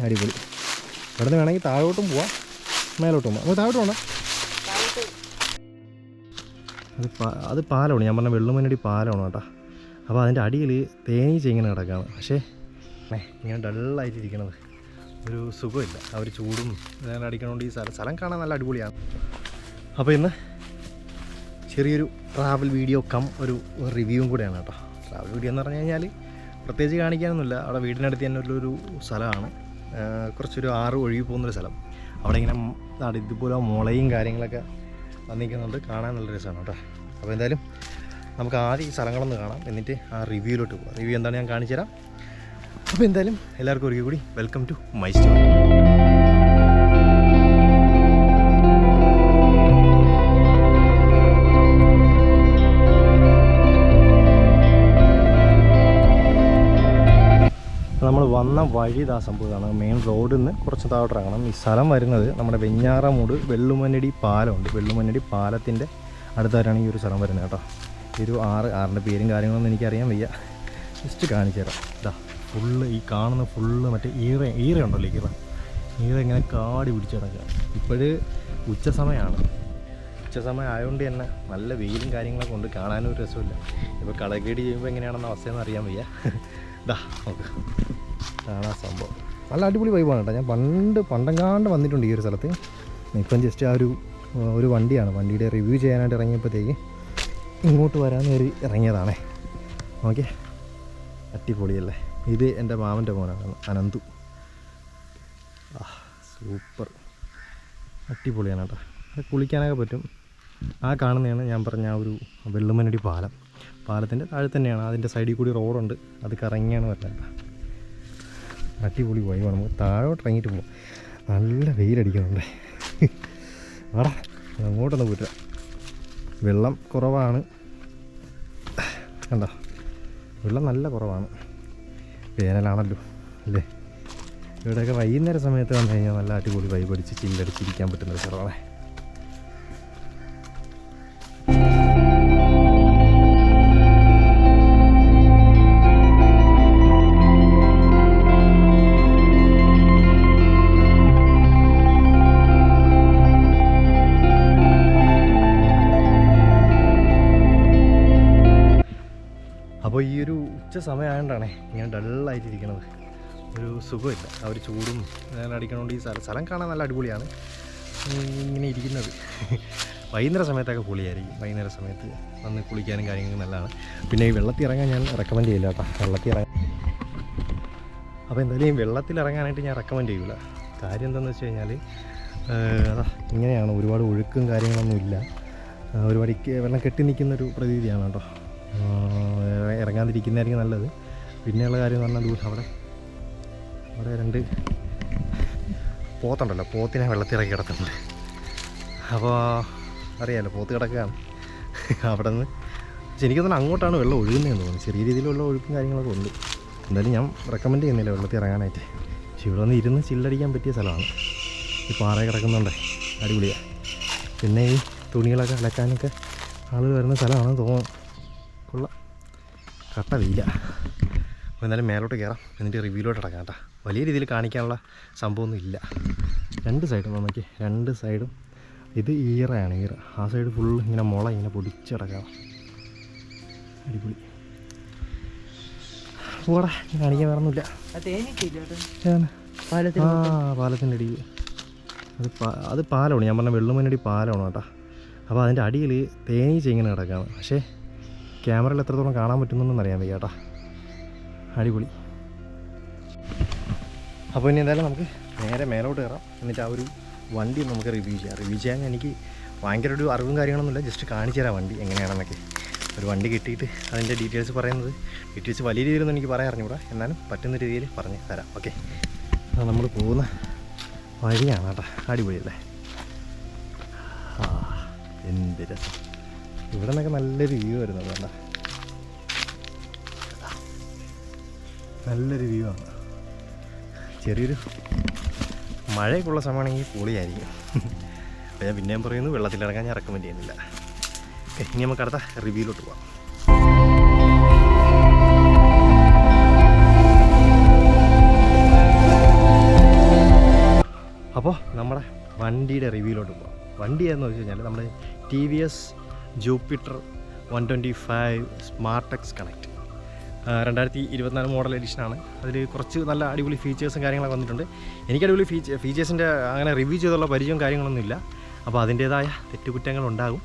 അടിപൊളി. ഇവിടെ നിന്ന് വേണമെങ്കിൽ താഴോട്ടും പോവാം. മേലോട്ടും പോവാം. അപ്പോൾ താഴോട്ട് പോകണം അത് പാ- അത് പാലമാണ് ഞാൻ പറഞ്ഞ വെള്ളുമനടി പാലമാണ് കേട്ടോ. അപ്പോൾ അതിന്റെ അടിയിൽ തേനീച്ച ഇങ്ങനെ കിടക്കുകയാണ് പക്ഷേ ഇങ്ങനെ ഡള്ളായിട്ടിരിക്കണത് ഒരു സുഖമില്ല. അവർ ചൂടും ഇങ്ങനെ അടിക്കണോണ്ട് ഈ സ്ഥലം സ്ഥലം കാണാൻ നല്ല അടിപൊളിയാണ്. അപ്പോൾ ഇന്ന് ചെറിയൊരു ട്രാവൽ വീഡിയോ കം ഒരു റിവ്യൂവും കൂടെയാണ് കേട്ടോ. ട്രാവൽ വീഡിയോ എന്ന് പറഞ്ഞു കഴിഞ്ഞാൽ പ്രത്യേകിച്ച് കാണിക്കാനൊന്നുമില്ല. അവിടെ വീടിനടുത്ത് തന്നെ ഒരു സ്ഥലമാണ്. കുറച്ചൊരു ആറ് ഒഴുകി പോകുന്നൊരു സ്ഥലം. അവിടെ ഇങ്ങനെ നാട് ഇതുപോലെ മുളയും കാര്യങ്ങളൊക്കെ വന്നിരിക്കുന്നുണ്ട്. കാണാൻ നല്ല രസമാണ് കേട്ടോ. അപ്പോൾ എന്തായാലും നമുക്ക് ആദ്യം ഈ സ്ഥലങ്ങളൊന്ന് കാണാം. എന്നിട്ട് ആ റിവ്യൂയിലോട്ട് പോകാം റിവ്യൂ എന്താണ് ഞാൻ കാണിച്ചു തരാം അപ്പോൾ എന്തായാലും എല്ലാവർക്കും ഒരിക്കൽ കൂടി വെൽക്കം ടു മൈ സ്റ്റോറി വന്ന വഴി ഇതാ സംഭവമാണ് മെയിൻ റോഡിൽ നിന്ന് കുറച്ച് താഴോട്ട് ഇറങ്ങണം ഈ സ്ഥലം വരുന്നത് നമ്മുടെ വെഞ്ഞാറമൂട് വെള്ളുമന്നടി പാലമുണ്ട്. വെള്ളുമന്നടി പാലത്തിന്റെ അടുത്തായിട്ടാണ് ഈ ഒരു സ്ഥലം വരുന്നത് കേട്ടോ. ഈ ഒരു ആറ് ആറിന്റെ പേരും കാര്യങ്ങളൊന്നും എനിക്കറിയാൻ വയ്യ. ജസ്റ്റ് കാണിച്ചു തരാം. ഇതാ ഫുള്ള് ഈ കാണുന്ന ഫുള്ള് മറ്റേ ഈറ ഈറ ഉണ്ടല്ലോ ഈറ ഈറ ഇങ്ങനെ കാടി പിടിച്ച് കിടക്കുക ഇപ്പോഴ് ഉച്ച സമയമാണ്. ഉച്ച സമയം ആയതുകൊണ്ട് തന്നെ നല്ല വെയിലും കാര്യങ്ങളൊക്കെ ഉണ്ട്. കാണാനും ഒരു രസമില്ല ഇപ്പോൾ കളകേടി ചെയ്യുമ്പോൾ എങ്ങനെയാണെന്ന അവസ്ഥയെന്ന് അറിയാൻ വയ്യ. ഇതാ നോക്ക്. കാണാൻ സംഭവം. നല്ല അടിപൊളി വൈബാണ് കേട്ടോ. ഞാൻ പണ്ട് പണ്ടങ്ങാണ്ട് വന്നിട്ടുണ്ട് ഈ ഒരു സ്ഥലത്ത്. ഇപ്പം ജസ്റ്റ് ആ ഒരു ഒരു വണ്ടിയാണ്. വണ്ടിയുടെ റിവ്യൂ ചെയ്യാനായിട്ട് ഇറങ്ങിയപ്പോഴത്തേക്ക് ഇങ്ങോട്ട് വരാൻ കയറി ഇറങ്ങിയതാണേ. ഓക്കെ അടിപൊളിയല്ലേ? ഇത് എന്റെ മാമന്റെ മോനാണ് അനന്തു. ആ സൂപ്പർ അടിപൊളിയാണ് കേട്ടോ. കുളിക്കാനൊക്കെ പറ്റും. ആ കാണുന്നതാണ് ഞാൻ പറഞ്ഞ ആ ഒരു വെള്ളുമനടി പാലം. പാലത്തിന്റെ താഴെ തന്നെയാണ്. അതിന്റെ സൈഡിൽ കൂടി റോഡുണ്ട് അത് കറങ്ങിയാണ് വരുന്നത് അടിപൊളി വൈവാണ് നമുക്ക് താഴോട്ട് ഇറങ്ങിയിട്ട് പോകും നല്ല വെയിലടിക്കുന്നുണ്ട്. ആടാ അങ്ങോട്ടൊന്ന് പോയിട്ട് വെള്ളം കുറവാണ്. കണ്ടോ? വെള്ളം നല്ല കുറവാണ്. വേനലാണല്ലോ അല്ലേ? ഇവിടെയൊക്കെ വൈകുന്നേര സമയത്ത് വന്നു കഴിഞ്ഞാൽ നല്ല അടിപൊളി വൈബടിച്ച് ചില്ലടിച്ചിരിക്കാൻ പറ്റുന്ന ഒരു സ്ഥലമാണ്. ഉച്ച സമയമായതുകൊണ്ടാണേ ഇങ്ങനെ ഡള്ളായിട്ടിരിക്കണത്. ഒരു സുഖമില്ല. ആ ഒരു ചൂടും അടിക്കണോണ്ട് ഈ സ്ഥലം സ്ഥലം കാണാൻ നല്ല അടിപൊളിയാണ്. ഇങ്ങനെ ഇരിക്കുന്നത്. വൈകുന്നേര സമയത്തൊക്കെ പൊളിയായിരിക്കും. വൈകുന്നേര സമയത്ത് വന്ന് കുളിക്കാനും കാര്യങ്ങളും നല്ലതാണ്. പിന്നെ ഈ വെള്ളത്തിൽ ഇറങ്ങാൻ ഞാൻ റെക്കമെൻഡ് ചെയ്യില്ല കേട്ടോ. വെള്ളത്തിൽ ഇറങ്ങാൻ അപ്പോൾ എന്തായാലും വെള്ളത്തിൽ ഇറങ്ങാനായിട്ട് ഞാൻ റെക്കമെൻഡ് ചെയ്യില്ല കാര്യം എന്താണെന്ന് വെച്ച് കഴിഞ്ഞാൽ ഇങ്ങനെയാണ് ഒരുപാട് ഒഴുക്കും കാര്യങ്ങളൊന്നും ഇല്ല. ഒരുപാട് വെള്ളം കെട്ടി നിൽക്കുന്നൊരു പ്രതീതിയാണ് കേട്ടോ. ഇറങ്ങാതിരിക്കുന്നതായിരിക്കും നല്ലത്. പിന്നെയുള്ള കാര്യം എന്ന് പറഞ്ഞാൽ ദൂരം അവിടെ അവിടെ രണ്ട് പോത്തുണ്ടല്ലോ. പോത്തിനെ വെള്ളത്തിൽ ഇറക്കി കിടത്തുന്നുണ്ട് അപ്പോൾ അറിയാമല്ലോ പോത്ത് കിടക്കുകയാണ്. അവിടെ നിന്ന് എനിക്ക് തോന്നുന്നു അങ്ങോട്ടാണ് വെള്ളം ഒഴുകുന്നതെന്ന് തോന്നുന്നു. ചെറിയ രീതിയിലുള്ള ഒഴുക്കും കാര്യങ്ങളൊക്കെ ഉണ്ട്. എന്തായാലും ഞാൻ റെക്കമെൻഡ് ചെയ്യുന്നില്ല വെള്ളത്തിൽ ഇറങ്ങാനായിട്ട്. പക്ഷെ ഇവിടെ നിന്ന് ഇരുന്ന് ചില്ലടിക്കാൻ പറ്റിയ സ്ഥലമാണ്. ഈ പാറ കിടക്കുന്നുണ്ട്. അടിപൊളിയാണ് പിന്നെ ഈ തുണികളൊക്കെ അലക്കാനൊക്കെ ആളുകൾ വരുന്ന സ്ഥലമാണെന്ന് തോന്നുന്നു. കട്ട വെയില അപ്പോൾ എന്തായാലും മേലോട്ട് കയറാം എന്നിട്ട് റിവ്യൂലോട്ട് ഇടക്കാം കേട്ടോ. വലിയ രീതിയിൽ കാണിക്കാനുള്ള സംഭവമൊന്നും ഇല്ല. രണ്ട് സൈഡും നോക്കി രണ്ട് സൈഡും ഇത് ഈറയാണ് ഈറ. ആ സൈഡ് ഫുൾ ഇങ്ങനെ മുള ഇങ്ങനെ പൊടിച്ചിടക്കാം. അടിപൊളി. പോടാ കാണിക്കാൻ വേറൊന്നുമില്ല? ആ പാലത്തിന്റെ അടിയിൽ അത് പാ- അത് പാലമാണ് ഞാൻ പറഞ്ഞ വെള്ളുമനടി പാലമാണ് കേട്ടോ. അപ്പോൾ അതിന്റെ അടിയിൽ തേനീച്ച ഇങ്ങനെ കിടക്കുകയാണ് പക്ഷേ ക്യാമറയിൽ എത്രത്തോളം കാണാൻ പറ്റുന്നൊന്നും അറിയാൻ വയ്യ കേട്ടാ. അടിപൊളി. അപ്പോൾ ഇനി എന്തായാലും നമുക്ക് നേരെ മേലോട്ട് കയറാം. എന്നിട്ട് ആ ഒരു വണ്ടി നമുക്ക് റിവ്യൂ ചെയ്യാം. റിവ്യൂ ചെയ്യാൻ എനിക്ക് ഭയങ്കര ഒരു അറിവും കാര്യങ്ങളൊന്നുമില്ല. ജസ്റ്റ് കാണിച്ചു തരാം വണ്ടി എങ്ങനെയാണെന്നൊക്കെ. ഒരു വണ്ടി കിട്ടിയിട്ട് അതിന്റെ ഡീറ്റെയിൽസ് പറയുന്നത്. ഡീറ്റെയിൽസ് വലിയ രീതിയിലൊന്നും എനിക്ക് പറയാൻ അറിഞ്ഞുകൂടാ. എന്നാലും പറ്റുന്ന രീതിയിൽ പറഞ്ഞ് തരാം. ഓക്കെ നമ്മൾ പോകുന്ന വഴിയാണ് കേട്ടോ. അടിപൊളിയല്ലേ ആ എന്ത് രസം. ഇവിടെ നിന്നൊക്കെ നല്ലൊരു വ്യൂ വരുന്നത് വേണ്ട നല്ലൊരു വ്യൂ ആണ്. ചെറിയൊരു മഴയൊക്കെ ഉള്ള സമയമാണെങ്കിൽ പൊളിയായിരിക്കും. അപ്പോൾ ഞാൻ പിന്നെയും പറയുന്നു വെള്ളത്തിലിറങ്ങാൻ ഞാൻ റെക്കമെൻഡ് ചെയ്യുന്നില്ല. ഇനി നമുക്ക് അടുത്ത റിവ്യൂലോട്ട് പോവാം. അപ്പോൾ നമ്മുടെ വണ്ടിയുടെ റിവ്യൂലോട്ട് പോകാം വണ്ടി ഏതെന്ന് വെച്ച് കഴിഞ്ഞാൽ നമ്മുടെ T V S Jupiter one twenty five SmartXonnect രണ്ടായിരത്തി ഇരുപത്തിനാല് മോഡൽ എഡിഷനാണ്. അതിൽ കുറച്ച് നല്ല അടിപൊളി ഫീച്ചേഴ്സും കാര്യങ്ങളൊക്കെ വന്നിട്ടുണ്ട്. എനിക്ക് അടിപൊളി ഫീച്ച ഫീച്ചേഴ്സിന്റെ അങ്ങനെ റിവ്യൂ ചെയ്തുള്ള പരിചയവും കാര്യങ്ങളൊന്നുമില്ല അപ്പോൾ അതിന്റേതായ തെറ്റുകുറ്റങ്ങൾ ഉണ്ടാകും.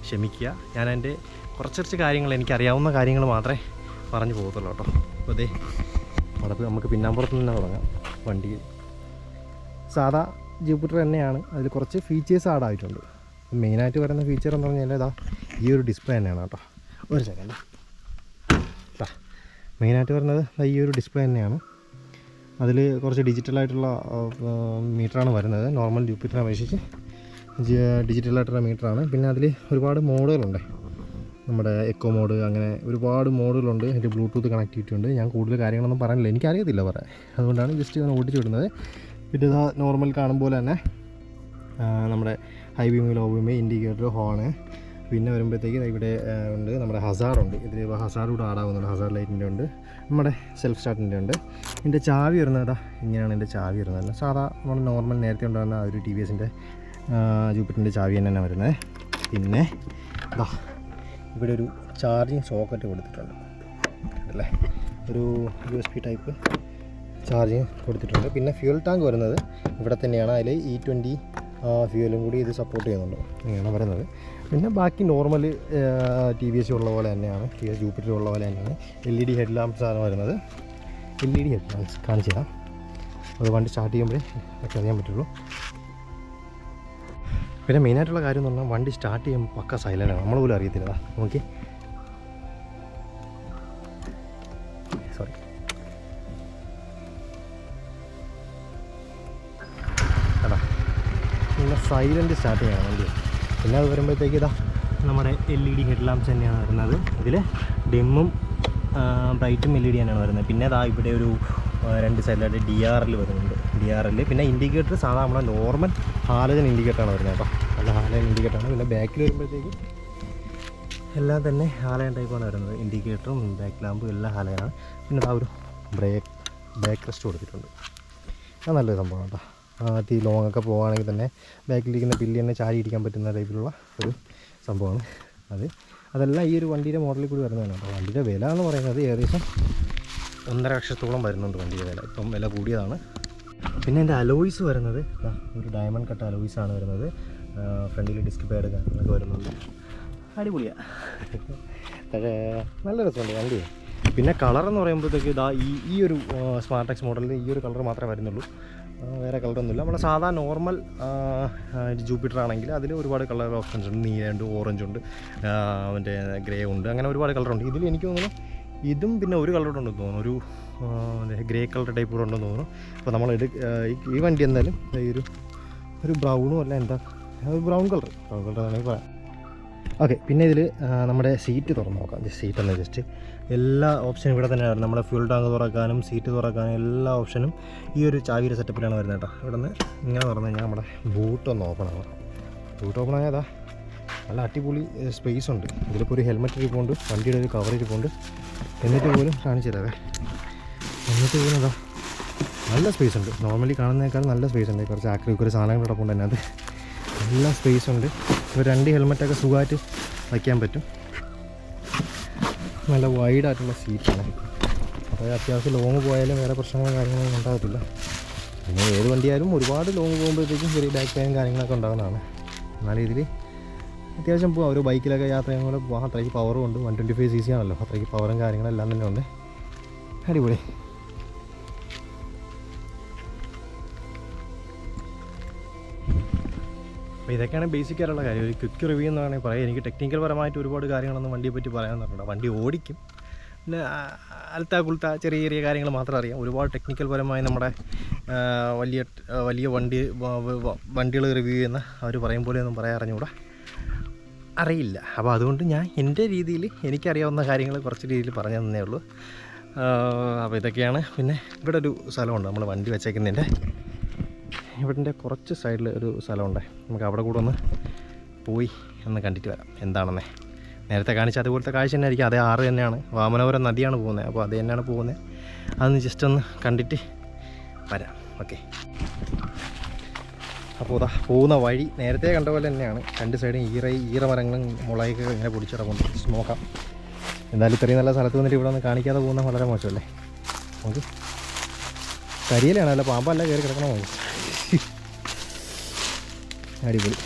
ക്ഷമിക്കുക. ഞാൻ എന്റെ കുറച്ച് കുറച്ച് കാര്യങ്ങൾ എനിക്കറിയാവുന്ന കാര്യങ്ങൾ മാത്രമേ പറഞ്ഞു പോകത്തുള്ളൂ കേട്ടോ. അപ്പോൾ അതേ അവിടെ നമുക്ക് പിന്നാമ്പുറത്ത് തന്നെ തുടങ്ങാം. വണ്ടിയിൽ. സാധാ ജൂപ്പിറ്റർ തന്നെയാണ്. അതിൽ കുറച്ച് ഫീച്ചേഴ്സ് ആഡ് ആയിട്ടുണ്ട്. മെയിനായിട്ട് വരുന്ന ഫീച്ചർ എന്ന് പറഞ്ഞാൽ ഇതാ ഈ ഒരു ഡിസ്പ്ലേ തന്നെയാണ് കേട്ടോ. ഒരു സെക്കൻഡ് മെയിനായിട്ട് വരുന്നത് ഈ ഒരു ഡിസ്പ്ലേ തന്നെയാണ്. അതിൽ കുറച്ച് ഡിജിറ്റലായിട്ടുള്ള മീറ്ററാണ് വരുന്നത്. നോർമൽ ജൂപ്പിറ്ററിനെ അപേക്ഷിച്ച് ഡിജിറ്റലായിട്ടുള്ള മീറ്ററാണ് പിന്നെ അതിൽ ഒരുപാട് മോഡുകളുണ്ട്. നമ്മുടെ എക്കോ മോഡ് അങ്ങനെ ഒരുപാട് മോഡുകളുണ്ട്. അതിന്റെ ബ്ലൂടൂത്ത് കണക്ടിവിറ്റി ഉണ്ട് ഞാൻ കൂടുതൽ കാര്യങ്ങളൊന്നും പറയാനില്ല. എനിക്കറിയത്തില്ല പറയാൻ. അതുകൊണ്ടാണ് ജസ്റ്റ് ഞാൻ ഓടിച്ചു വിടുന്നത്. പിന്നെ നോർമൽ കാണുമ്പോൾ തന്നെ നമ്മുടെ high beam low beam indicator horn. പിന്നെ വരുമ്പോഴത്തേക്ക് ഇവിടെ ഉണ്ട്. നമ്മുടെ ഹസാറുണ്ട് ഇതിൽ ഹസാർ കൂടെ ആടാവുന്നുണ്ട് ഹസാർ ലൈറ്റിന്റെ ഉണ്ട്. നമ്മുടെ സെൽഫ് സ്റ്റാർട്ടിന്റെ ഉണ്ട്. ഇതിന്റെ ചാവി വരുന്നത് ഇങ്ങനെയാണ് എന്റെ ചാവി വരുന്നത്. സാധാ നമ്മൾ നോർമൽ നേരത്തെ ഉണ്ടാകുന്ന ആ ഒരു ടി വി എസിന്റെ ജൂപ്പിറ്ററിന്റെ ചാവി തന്നെയാണ് വരുന്നത്. പിന്നെ ഇതാ ഇവിടെ ഒരു ചാർജിങ് സോക്കറ്റ് കൊടുത്തിട്ടുണ്ട്. അല്ലേ? ഒരു U S B type charging കൊടുത്തിട്ടുണ്ട്. പിന്നെ ഫ്യൂൽ ടാങ്ക് വരുന്നത് ഇവിടെ തന്നെയാണ്. അതിൽ ഇ ട്വന്റി ഫ്യൂലും കൂടി ഇത് സപ്പോർട്ട് ചെയ്യുന്നുണ്ട്. ഇങ്ങനെയാണ് വരുന്നത് പിന്നെ ബാക്കി നോർമൽ ടി വി എസ് ഉള്ള പോലെ തന്നെയാണ്. ടി എസ് ജൂപ്പിറ്റർ ഉള്ള പോലെ തന്നെയാണ്. L E D head lamps ആണ് വരുന്നത്. L E D head lamps കാണിച്ചു തരാം. അത് വണ്ടി സ്റ്റാർട്ട് ചെയ്യുമ്പോഴേ ഒക്കെ അറിയാൻ പറ്റുള്ളൂ. പിന്നെ മെയിനായിട്ടുള്ള കാര്യം എന്ന് പറഞ്ഞാൽ വണ്ടി സ്റ്റാർട്ട് ചെയ്യുമ്പോൾ പക്ക സൈലന്റ് ആണ്. നമ്മൾ പോലും അറിയത്തില്ല. നോക്കി സൈലന്റ് സ്റ്റാർട്ട് ചെയ്യണം വണ്ടി പിന്നെ അത് വരുമ്പോഴത്തേക്ക് ഇതാ നമ്മുടെ L E D head lamps തന്നെയാണ് വരുന്നത്. ഇതിൽ ഡിമ്മും ബ്രൈറ്റും എൽ ഇ ഡി തന്നെയാണ് വരുന്നത്. പിന്നെ അതാ ഇവിടെ ഒരു രണ്ട് സൈഡിലായിട്ട് ഡി ആർ എൽ വരുന്നുണ്ട്. ഡി ആർ എൽ പിന്നെ ഇൻഡിക്കേറ്റർ സാധാരണ നമ്മുടെ നോർമൽ ഹാലജൻ ഇൻഡിക്കേറ്ററാണ് വരുന്നത് കേട്ടോ. നല്ല ഹാലജൻ ഇൻഡിക്കേറ്ററാണ് പിന്നെ ബാക്കിൽ വരുമ്പോഴത്തേക്ക് എല്ലാം തന്നെ ഹാലയൻ ടൈപ്പാണ് വരുന്നത്. ഇൻഡിക്കേറ്ററും ബാക്ക് ലാമ്പും എല്ലാം ഹാലയനാണ് പിന്നെ ആ ഒരു ബ്രേക്ക് ബാക്ക് റെസ്റ്റ് കൊടുത്തിട്ടുണ്ട്. അത് നല്ലൊരു സംഭവമാണ് കേട്ടോ. അതി ലോങ് ഒക്കെ പോവുകയാണെങ്കിൽ തന്നെ ബാക്കിലിരിക്കുന്ന പില്ലി തന്നെ ചാരി ഇരിക്കാൻ പറ്റുന്ന ടൈപ്പിലുള്ള ഒരു സംഭവമാണ് അത്. അതെല്ലാം ഈ ഒരു വണ്ടിയുടെ മോഡലിൽ കൂടി വരുന്നതാണ് അപ്പോൾ വണ്ടിയുടെ വില എന്ന് പറയുന്നത് ഏകദേശം ഒന്നര ലക്ഷത്തോളം വരുന്നുണ്ട് വണ്ടിയുടെ വില. ഇപ്പം വില കൂടിയതാണ്. പിന്നെ എന്റെ അലോയ്സ് വരുന്നത്. ഒരു ഡയമണ്ട് കട്ട് അലോയ്സ് ആണ് വരുന്നത്. ഫ്രണ്ടിൽ ഡിസ്ക് പാഡ് കാര്യങ്ങളൊക്കെ വരുന്നുണ്ട്. അടിപൊളിയാണ് നല്ല രസമുണ്ട് വണ്ടി. പിന്നെ കളർ എന്ന് പറയുമ്പോഴത്തേക്ക് ഇതാ ഈ ഈ ഒരു സ്മാർട്ട് എക്സ് മോഡലിൽ ഈ ഒരു കളർ മാത്രമേ വരുന്നുള്ളൂ. വേറെ കളറൊന്നുമില്ല. നമ്മുടെ സാധാ നോർമൽ ജൂപ്പിറ്റർ ആണെങ്കിൽ അതിൽ ഒരുപാട് കളർ ഓപ്ഷൻസ് ഉണ്ട്. നീലുണ്ട് ഓറഞ്ച് ഉണ്ട് മറ്റേ ഗ്രേ ഉണ്ട് അങ്ങനെ ഒരുപാട് കളറുണ്ട് ഇതിൽ എനിക്ക് തോന്നുന്നു ഇതും പിന്നെ ഒരു കളർ ഉണ്ടെന്ന് തോന്നുന്നു. ഒരു ഗ്രേ കളർ ടൈപ്പ് കൂടെ ഉണ്ടെന്ന് തോന്നുന്നു. അപ്പോൾ നമ്മൾ എടു ഈ- വണ്ടി എന്തായാലും ഈ ഒരു ഒരു ബ്രൗണും അല്ല എന്താ ബ്രൗൺ കളർ ബ്രൗൺ കളർ ആണെങ്കിൽ പറയാം. ഓക്കെ പിന്നെ ഇതിൽ നമ്മുടെ സീറ്റ് തുറന്ന് നോക്കാം. ജസ്റ്റ് സീറ്റ് ഒന്ന് ജസ്റ്റ് എല്ലാ ഓപ്ഷനും ഇവിടെ തന്നെയാണ് നമ്മുടെ ഫ്യൂൾ ടാങ്ക് തുറക്കാനും സീറ്റ് തുറക്കാനും എല്ലാ ഓപ്ഷനും ഈ ഒരു ചാവിയുടെ സെറ്റപ്പിലാണ് വരുന്നത് കേട്ടോ. ഇവിടെ നിന്ന് ഇങ്ങനെ തുറന്നു കഴിഞ്ഞാൽ നമ്മുടെ ബൂട്ട് ഒന്ന് ഓപ്പൺ ആവാം. ബൂട്ട് ഓപ്പൺ ആയതാ നല്ല അടിപൊളി സ്പേസ് ഉണ്ട്. ഇതിലിപ്പോൾ ഒരു ഹെൽമെറ്റ് ഇരിപ്പുണ്ട് വണ്ടിയുടെ ഒരു കവർ ഇരിപ്പുണ്ട് എന്നിട്ട് പോലും കാണിച്ചു എന്നിട്ട് പോലും അതാ നല്ല സ്പേസ് ഉണ്ട്. നോർമലി കാണുന്നതിനേക്കാൾ നല്ല സ്പേസ് ഉണ്ട്. കുറച്ച് ആക്രി കുറേ സാധനങ്ങൾ കിടപ്പുണ്ട് അതിനകത്ത്. നല്ല സ്പേസ് ഉണ്ട്. ഇപ്പോൾ രണ്ട് ഹെൽമെറ്റൊക്കെ സുഖമായിട്ട് വയ്ക്കാൻ പറ്റും. നല്ല വൈഡായിട്ടുള്ള സീറ്റാണ് അതായത് അത്യാവശ്യം ലോങ് പോയാലും വേറെ പ്രശ്നങ്ങളും കാര്യങ്ങളൊന്നും ഉണ്ടാകത്തില്ല പിന്നെ ഏത് വണ്ടിയായാലും ഒരുപാട് ലോങ് പോകുമ്പോഴത്തേക്കും ചെറിയ ബാക്ക് പെയിൻ കാര്യങ്ങളൊക്കെ ഉണ്ടാകുന്നതാണ് എന്നാലും ഇതിൽ അത്യാവശ്യം പോകാം ഒരു ബൈക്കിലൊക്കെ യാത്ര ചെയ്യുമ്പോൾ അത്രയ്ക്ക് പവറും ഉണ്ട്. One twenty five C C ആണല്ലോ അത്രയ്ക്ക് പവറും കാര്യങ്ങളെല്ലാം തന്നെ ഉണ്ട്. അടിപൊളി. അപ്പോൾ ഇതൊക്കെയാണ് ബേസിക് ആയിട്ടുള്ള കാര്യം. ഒരു ക്വിക്ക് റിവ്യൂ എന്ന് വേണമെങ്കിൽ പറയാം. എനിക്ക് ടെക്നിക്കൽ പരമായിട്ട് ഒരുപാട് കാര്യങ്ങളൊന്നും വണ്ടിയെ പറ്റി പറയാമെന്നുണ്ട് വണ്ടി ഓടിക്കും. പിന്നെ അൽത്ത കുൽത്ത ചെറിയ ചെറിയ കാര്യങ്ങൾ മാത്രം അറിയാം. ഒരുപാട് ടെക്നിക്കൽ പരമായി നമ്മുടെ വലിയ വലിയ വണ്ടി വണ്ടികൾ റിവ്യൂ ചെയ്യുന്ന അവർ പറയും പോലെയൊന്നും പറയാൻ അറിഞ്ഞുകൂടാ അറിയില്ല. അപ്പോൾ അതുകൊണ്ട് ഞാൻ എന്റെ രീതിയിൽ എനിക്കറിയാവുന്ന കാര്യങ്ങൾ കുറച്ച് രീതിയിൽ പറഞ്ഞു തന്നേ ഉള്ളൂ. അപ്പോൾ ഇതൊക്കെയാണ്. പിന്നെ ഇവിടെ ഒരു സ്ഥലമുണ്ട്. നമ്മൾ വണ്ടി വെച്ചേക്കുന്നതിന്റെ ഇവിടുത്തെ കുറച്ച് സൈഡിൽ ഒരു സ്ഥലമുണ്ട്. നമുക്ക് അവിടെ കൂടെ ഒന്ന് പോയി ഒന്ന് കണ്ടിട്ട് വരാം. എന്താണെന്നേ. നേരത്തെ കാണിച്ച അതുപോലത്തെ കാഴ്ച തന്നെ ആയിരിക്കും. അതേ ആറ് തന്നെയാണ്. വാമനപുരം നദിയാണ് പോകുന്നത്. അപ്പോൾ അത് തന്നെയാണ് പോകുന്നത്. അതൊന്ന് ജസ്റ്റ് ഒന്ന് കണ്ടിട്ട് വരാം. ഓക്കെ അപ്പോൾ ഇതാ പോകുന്ന വഴി നേരത്തെ കണ്ട പോലെ തന്നെയാണ്. രണ്ട് സൈഡും ഈറ ഈറ മരങ്ങളും മുളകൊക്കെ ഇങ്ങനെ പൊടിച്ചിടക്കുന്നുണ്ട് ജസ്റ്റ് നോക്കാം. എന്തായാലും ഇത്രയും നല്ല സ്ഥലത്ത് വന്നിട്ട് ഇവിടെ ഒന്ന് കാണിക്കാതെ പോകുന്നത് വളരെ മോശമല്ലേ? നമുക്ക് കരിയിലാണ് അല്ല പാമ്പല്ല കയറി കിടക്കണമോ അടിപൊളി.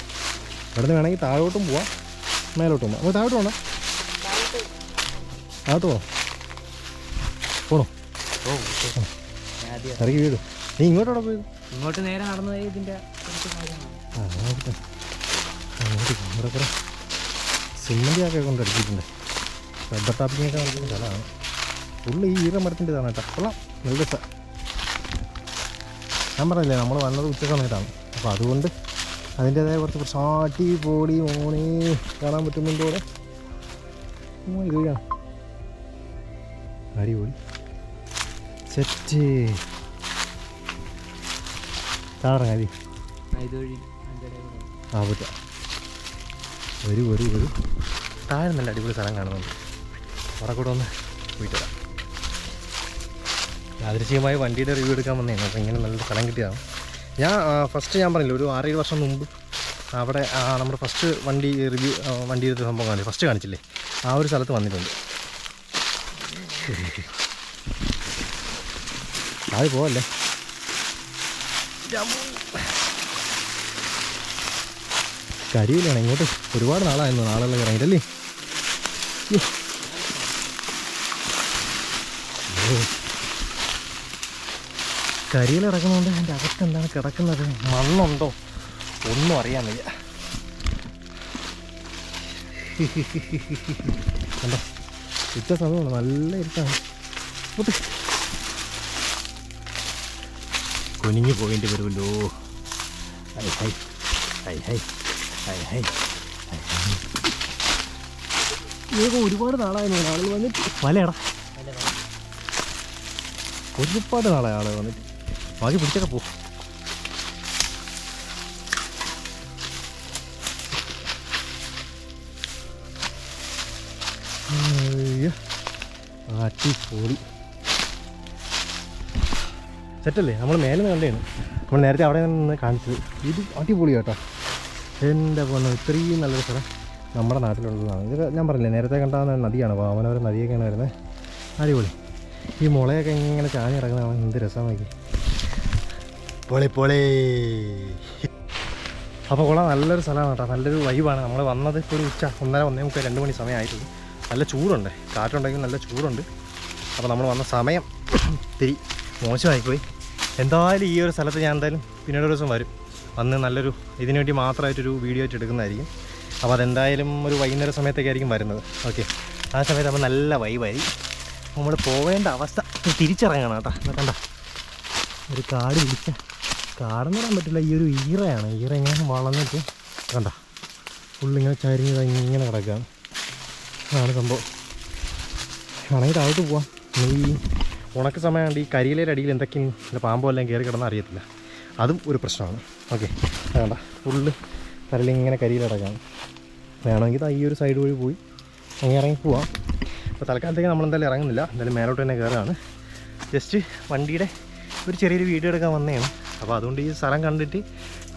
ഇവിടെ നിന്ന് വേണമെങ്കിൽ താഴോട്ടും പോവാം. മേലോട്ടും പോവാം. അപ്പോൾ താഴോട്ട് പോകണം താഴോട്ട് പോകണം പോണോ? ഇറങ്ങി വീട് നീ ഇങ്ങോട്ടോടെ പോയത്? ഇങ്ങോട്ട് നേരെ നടന്നു പോയി ഇതിന്റെ കുറച്ച് കാര്യമാണ്. ആ ഇവിടെ കൊണ്ട് അടിച്ചിട്ടുണ്ട്. റബ്ബർ ടാപ്പിങ്ങൊക്കെ നടക്കുന്ന സ്ഥലമാണ്. ഫുള്ള് ഈ ഈറ മരത്തിന്റെ ഇതാണ് കേട്ടോ. കൊള്ളാം. നല്ല ഞാൻ പറഞ്ഞില്ലേ നമ്മൾ വന്നത് ഉച്ച സമയത്താണ് അപ്പോൾ അതുകൊണ്ട് അതിന്റേതായ കുറച്ച് പ്രസാട്ടി പോടി മോണി കാണാൻ പറ്റുന്നുണ്ടോ ഇത് വഴിയാണ്? അടിപൊളി. സെറ്റ്. താഴെ അതി ആ, പറ്റ ഒരു ഒരു ഒരു താഴെ നല്ല അടിപൊളി സ്ഥലം കാണുന്നുണ്ട്. അവിടെ കൂടെ ഒന്ന് പോയിട്ട് വരാം. യാദൃശ്ചികമായി വണ്ടിയുടെ റിവ്യൂ എടുക്കാൻ വന്നതാണ്. അപ്പോൾ ഇങ്ങനെ നല്ലൊരു സ്ഥലം കിട്ടിയതാണ്. ഞാൻ ഫസ്റ്റ് ഞാൻ പറഞ്ഞില്ല ഒരു ആറേഴ് വർഷം മുമ്പ് അവിടെ നമ്മുടെ ഫസ്റ്റ് വണ്ടി റിവ്യൂ വണ്ടി എടുത്ത സംഭവം കാണിച്ചു ഫസ്റ്റ് കാണിച്ചില്ലേ? ആ ഒരു സ്ഥലത്ത് വന്നിട്ടുണ്ട്. അത് പോവല്ലേ? കരിയിലാണ് ഇങ്ങോട്ട്. ഒരുപാട് നാളായിരുന്നു നാളെല്ലാം ഇറങ്ങിയിട്ടല്ലേ. കരിയിൽ ഇറങ്ങുന്നുണ്ട് എന്റെ അകത്ത് എന്താണ് കിടക്കുന്നത്? മണ്ണുണ്ടോ? ഒന്നും അറിയാൻ വയ്യ. കണ്ടോ? ഉച്ച സമയമാണ് നല്ല ഇരുട്ടാണ്. കുനിഞ്ഞു പോയിന്റെ വരുമല്ലോ. ഹൈ ഹൈ ഹൈ ഹൈ ഹൈ ഹൈ ഇതൊക്കെ ഒരുപാട് നാളായിരുന്നു ആളുകൾ വന്നിട്ട്. വലയടാ. ഒരുപാട് നാളായ ആളുകൾ വന്നിട്ട്. ബാക്കി പിടിച്ചൊക്കെ പോ. അടിപൊളി. സെറ്റല്ലേ? നമ്മൾ മേലെ നിന്ന് കണ്ടു നമ്മൾ നേരത്തെ അവിടെ നിന്ന് കാണിച്ചത്. ഇത് അടിപൊളി കേട്ടോ എന്റെ പൊന്നു ഇത്രയും നല്ലൊരു സ്ഥലം നമ്മുടെ നാട്ടിലുള്ളതാണ് ഇത് ഞാൻ പറഞ്ഞില്ലേ നേരത്തെ കണ്ട നദിയാണ് വാമനവരം നദിയൊക്കെയാണ് വരുന്നത്. അടിപൊളി. ഈ മുളയൊക്കെ ഇങ്ങനെ ചാഞ്ഞിറങ്ങുന്നതാണ് എന്ത് രസമാക്കി പൊളി പൊളി. അപ്പോൾ കൊള്ളാം. നല്ലൊരു സ്ഥലമാണ് കേട്ടോ. നല്ലൊരു വൈബാണ് നമ്മൾ വന്നത് ഇപ്പോൾ ഒരു ഉച്ച ഒന്നര ഒന്നേ മുക്കാൽ രണ്ട് മണി സമയമായിരുന്നു നല്ല ചൂടുണ്ട്. കാറ്റുണ്ടെങ്കിൽ നല്ല ചൂടുണ്ട്. അപ്പോൾ നമ്മൾ വന്ന സമയം ഇത്തിരി മോശമായിപ്പോയി. എന്തായാലും ഈ ഒരു സ്ഥലത്ത് ഞാൻ എന്തായാലും പിന്നീട് ഒരു ദിവസം വരും. വന്ന് നല്ലൊരു ഇതിനു വേണ്ടി മാത്രമായിട്ടൊരു വീഡിയോ ആയിട്ട് എടുക്കുന്നതായിരിക്കും. അപ്പോൾ അതെന്തായാലും ഒരു വൈകുന്നേര സമയത്തേക്കായിരിക്കും വരുന്നത്. ഓക്കെ ആ സമയത്ത് അപ്പോൾ നല്ല വൈബായി നമ്മൾ പോവേണ്ട അവസ്ഥ തിരിച്ചിറങ്ങണം കേട്ടോ. കണ്ട? ഒരു കാട് പിടിച്ച കാടെന്ന് പറയാൻ പറ്റില്ല. ഈ ഒരു ഈറയാണ്. ഈറ ഇങ്ങനെ വളർന്നിട്ട് കണ്ട? ഫുള്ളിങ്ങനെ ചരിഞ്ഞത് ഇങ്ങനെ കിടക്കുകയാണ്. അതാണ് സംഭവം. വേണമെങ്കിൽ താഴോട്ട് പോവാം. ഈ ഉണക്ക സമയമാണ്ട് ഈ കരിയിലയുടെ അടിയിൽ എന്തൊക്കെയും ഇല്ല പാമ്പോ എല്ലാം കയറി കിടന്നാൽ അറിയത്തില്ല. അതും ഒരു പ്രശ്നമാണ്. ഓക്കെ. വേണ്ട. ഫുള്ള് തലയിലിങ്ങനെ കരിയിൽ കിടക്കാണ് വേണമെങ്കിൽ ഈ ഒരു സൈഡ് വഴി പോയി അങ്ങനെ ഇറങ്ങി പോവാം. അപ്പോൾ തൽക്കാലത്തേക്ക് നമ്മളെന്തായാലും ഇറങ്ങുന്നില്ല. എന്തായാലും മേലോട്ട് തന്നെ കയറുകയാണ് ജസ്റ്റ് വണ്ടിയുടെ ഒരു ചെറിയൊരു വീഡിയോ എടുക്കാൻ വന്നതാണ്. അപ്പോൾ അതുകൊണ്ട് ഈ സ്ഥലം കണ്ടിട്ട്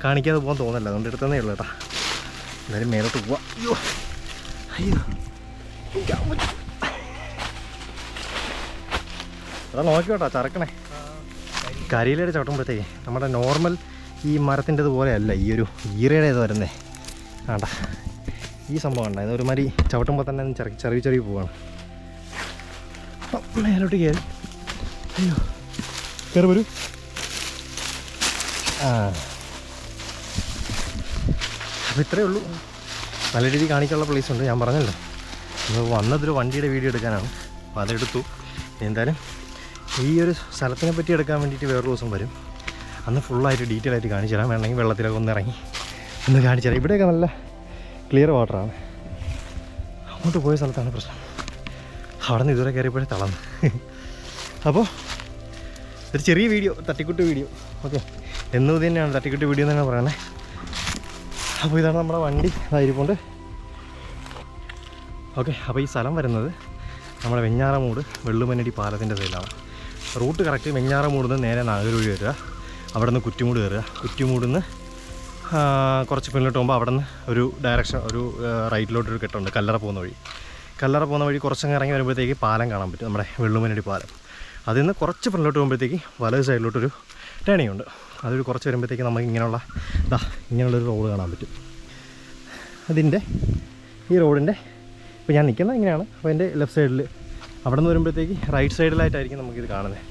കാണിക്കാതെ പോകാൻ തോന്നില്ല അതുകൊണ്ട് എടുത്തതേ ഉള്ളൂ കേട്ടോ. എന്തായാലും മേലോട്ട് പോവാം. അയ്യോ. അയ്യോ. അതാ നോക്കിയോട്ടോ ചറക്കണേ. കരിയിലയുടെ ചവിട്ടുമ്പോഴത്തേക്ക് നമ്മുടെ നോർമൽ ഈ മരത്തിന്റെത് പോലെയല്ല ഈ ഒരു ഈറയുടെ ഇത് വരുന്നേ. ആണ്ട ഈ സംഭവം കണ്ട? ഇത് ഒരുമാതിരി ചവിട്ടുമ്പോൾ തന്നെ ചെറു ചെറിയ ചെറിയ പോവാണ്. മേലോട്ട് കയറി. അയ്യോ. കയറി വരൂ. ആ. ഇത്രയേ ഉള്ളൂ. നല്ല രീതിയിൽ കാണിക്കാനുള്ള പ്ലേസ് ഉണ്ട്. ഞാൻ പറഞ്ഞല്ലോ. അപ്പോൾ വന്നതൊരു വണ്ടിയുടെ വീഡിയോ എടുക്കാനാണ്. അപ്പോൾ അതെടുത്തു. എന്തായാലും ഈ ഒരു സ്ഥലത്തിനെ പറ്റി എടുക്കാൻ വേണ്ടിയിട്ട് വേറൊരു ദിവസം വരും. അന്ന് ഫുള്ളായിട്ട് ഡീറ്റെയിൽ ആയിട്ട് കാണിച്ചു തരാം. വേണമെങ്കിൽ വെള്ളത്തിലൊക്കെ ഒന്ന് ഇറങ്ങി ഒന്ന് കാണിച്ചു തരാം. ഇവിടെയൊക്കെ നല്ല ക്ലിയർ വാട്ടറാണ് അങ്ങോട്ട് പോയ സ്ഥലത്താണ് പ്രശ്നം. അവിടെ നിന്ന് ഇതുവരെ കയറിയപ്പോഴേ തളർന്ന്. അപ്പോൾ ഒരു ചെറിയ വീഡിയോ തട്ടിക്കുട്ട് വീഡിയോ ഓക്കെ എന്നും തന്നെയാണ് തട്ടിക്കുട്ടി വീഡിയോ തന്നെ പറയണേ. അപ്പോൾ ഇതാണ് നമ്മുടെ വണ്ടി. അതായിരിക്കൊണ്ട് ഓക്കെ അപ്പോൾ ഈ സ്ഥലം വരുന്നത് നമ്മുടെ വെഞ്ഞാറമൂട് വെള്ളുമന്നടി പാലത്തിന്റെ സൈഡിലാണ്. റൂട്ട് കറക്റ്റ് വെഞ്ഞാറമൂട് നിന്ന് നേരെ നാഗരൂഴി വരിക. അവിടെ നിന്ന് കുറ്റിമൂട് കയറുക. കുറ്റിമൂട് നിന്ന് കുറച്ച് പിന്നിലോട്ട് പോകുമ്പോൾ അവിടെ നിന്ന് ഒരു ഡയറക്ഷൻ ഒരു റൈറ്റിലോട്ടൊരു കെട്ടുണ്ട്. കല്ലറ പോകുന്ന വഴി. കല്ലറ പോകുന്ന വഴി കുറച്ചങ്ങ് ഇറങ്ങി വരുമ്പോഴത്തേക്ക് പാലം കാണാൻ പറ്റും. നമ്മുടെ വെള്ളുമനടി പാലം. അതിൽ നിന്ന് കുറച്ച് പിന്നിലോട്ട് പോകുമ്പോഴത്തേക്ക് വലത് സൈഡിലോട്ടൊരു ടേണിംഗ് ഉണ്ട് അതൊരു കുറച്ച് വരുമ്പോഴത്തേക്ക് നമുക്ക് ഇങ്ങനെയുള്ള ഇതാ ഇങ്ങനെയുള്ളൊരു റോഡ് കാണാൻ പറ്റും. അതിന്റെ ഈ റോഡിന്റെ ഇപ്പോൾ ഞാൻ നിൽക്കുന്നത് ഇങ്ങനെയാണ്. അപ്പോൾ എന്റെ ലെഫ്റ്റ് സൈഡിൽ അവിടെ നിന്ന് വരുമ്പോഴത്തേക്ക് റൈറ്റ് സൈഡിലായിട്ടായിരിക്കും നമുക്കിത് കാണുന്നത്.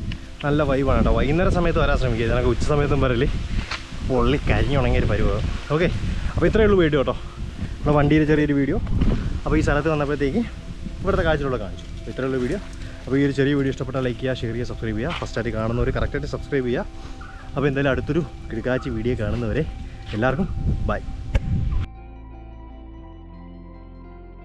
നല്ല വൈബാണ് കേട്ടോ. വൈകുന്നേരം സമയത്ത് വരാൻ ശ്രമിക്കുക. ഞങ്ങൾക്ക് ഉച്ച സമയത്തും വരൽ പൊള്ളി കരിഞ്ഞുണങ്ങിയ ഒരു പരിപാടി. ഓക്കെ അപ്പോൾ ഇത്രയേ ഉള്ളൂ വീഡിയോ കേട്ടോ. നമ്മുടെ വണ്ടിയിൽ ചെറിയൊരു വീഡിയോ. അപ്പോൾ ഈ സ്ഥലത്ത് വന്നപ്പോഴത്തേക്ക് ഇവിടുത്തെ കാഴ്ചയിലുള്ള കാണിച്ചു. ഇത്രയേ ഉള്ളൂ വീഡിയോ. അപ്പോൾ ഈ ഒരു ചെറിയ വീഡിയോ ഇഷ്ടപ്പെട്ടാൽ ലൈക്ക് ചെയ്യുക ഷെയർ ചെയ്യുക സബ്സ്ക്രൈബ് ചെയ്യുക. ഫസ്റ്റായിട്ട് കാണുന്നവർ കറക്റ്റായിട്ട് സബ്സ്ക്രൈബ് ചെയ്യുക. അപ്പോൾ എന്തായാലും അടുത്തൊരു കിടക്കാച്ചി വീഡിയോ കാണുന്നവരെ എല്ലാവർക്കും ബൈ.